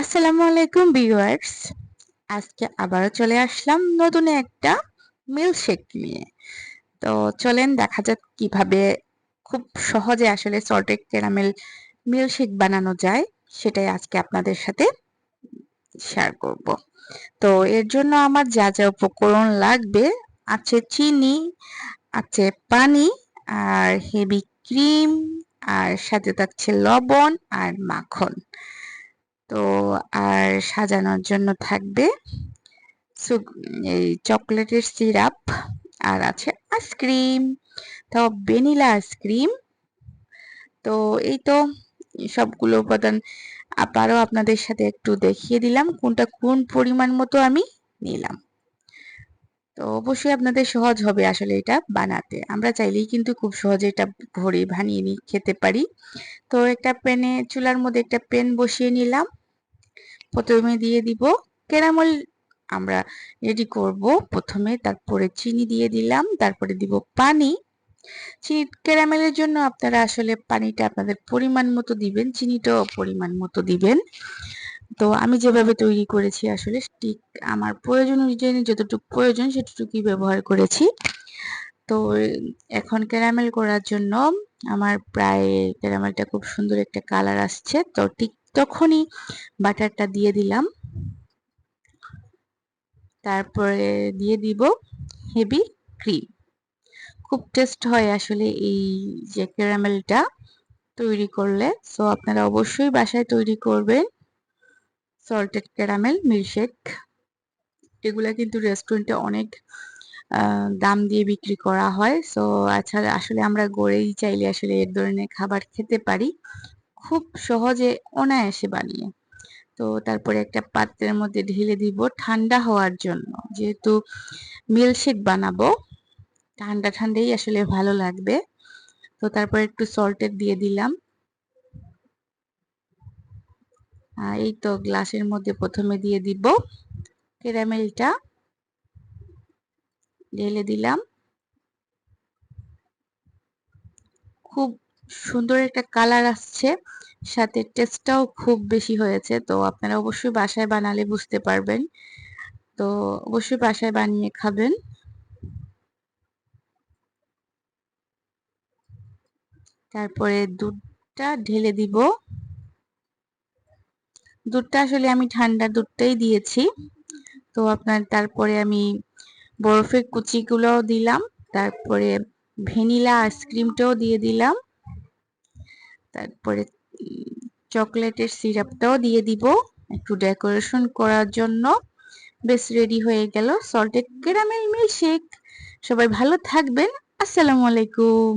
আসসালামু আলাইকুম ভিউয়ার্স। আজকে আবারও চলে আসলাম নতুন একটা মিল্কশেক নিয়ে। তো চলেন দেখা যাক কীভাবে খুব সহজে আসলে সল্টেড ক্যারামেল মিল্কশেক বানানো যায়, সেটাই আজকে আপনাদের সাথে শেয়ার করব। তো এর জন্য আমার যা যা উপকরণ লাগবে, আছে চিনি, আছে পানি, আর হেভি ক্রিম, আর সাথে থাকছে লবণ আর মাখন। তো আর সাজানোর জন্য থাকবে এই চকলেটের সিরাপ আর আছে আইসক্রিম। তো ভ্যানিলা আইসক্রিম। তো এই তো সবগুলো উপাদান আবারও আপনাদের সাথে একটু দেখিয়ে দিলাম, কোনটা কোন পরিমাণ মতো আমি নিলাম। তো অবশ্যই আপনাদের সহজ হবে আসলে এটা বানাতে। আমরা চাইলেই কিন্তু খুব সহজে এটা ভরে বানিয়ে নিয়ে খেতে পারি। তো একটা প্যানে, চুলার মধ্যে একটা প্যান বসিয়ে নিলাম। প্রথমে দিয়ে দিব ক্যারামেল। আমরা রেডি করব প্রথমে, তারপরে চিনি দিয়ে দিলাম, তারপরে দিব পানি। চিনি, ক্যারামেলের জন্য আপনারা আসলে পানিটা আপনাদের পরিমাণ মতো দিবেন, চিনিটাও পরিমাণ মতো দিবেন। তো আমি যেভাবে তৈরি করেছি আসলে ঠিক আমার প্রয়োজন অনুযায়ী যতটুকু প্রয়োজন সেটুকুই ব্যবহার করেছি। তো এখন ক্যারামেল করার জন্য আমার প্রায় ক্যারামেলটা খুব সুন্দর একটা কালার আসছে। তো ঠিক তখনই বাটারটা দিয়ে দিলাম। তারপরে দিয়ে দিব হেভি ক্রিম। খুব টেস্ট হয় আসলে এই যে ক্যারামেলটা তৈরি করলে। সো আপনারা অবশ্যই বাসায় তৈরি করবেন সল্টেড ক্যারামেল, মিল্কশেক। এগুলা কিন্তু রেস্টুরেন্টে অনেক দাম দিয়ে বিক্রি করা হয়। সো আচ্ছা আসলে আমরা গড়েই চাইলে আসলে এর ধরনের খাবার খেতে পারি। খুব সহজে অনায়াসে বানিয়ে। তো তারপরে একটা পাত্রের মধ্যে ঢেলে দিব ঠান্ডা হওয়ার জন্য। যেহেতু মিল্কশেক বানাবো, ঠান্ডা ঠান্ডাই আসলে ভালো লাগবে। তো তারপর একটু সল্টের দিয়ে দিলাম। এই তো গ্লাসের মধ্যে প্রথমে দিয়ে দিব ক্যারামেলটা। ঢেলে দিলাম। খুব সুন্দর একটা কালার আসছে। সাথে টেস্টটাও খুব বেশি হয়েছে। তো আপনারা অবশ্যই বাসায় বানালে বুঝতে পারবেন। তো অবশ্যই বাসায় বানিয়ে খাবেন। তারপরে দুধটা ঢেলে দিব। দুধটা আসলে আমি ঠান্ডা দুধটাই দিয়েছি। তো আপনার তারপরে আমি বরফের কুচিগুলোও দিলাম। তারপরে ভ্যানিলা আইসক্রিমটাও দিয়ে দিলাম। তারপরে চকলেটের সিরাপটাও দিয়ে দিব। একটু ডেকোরেশন করার জন্য। বেশ রেডি হয়ে গেল। Salted caramel milkshake. সবাই ভালো থাকবেন। আসসালামু আলাইকুম।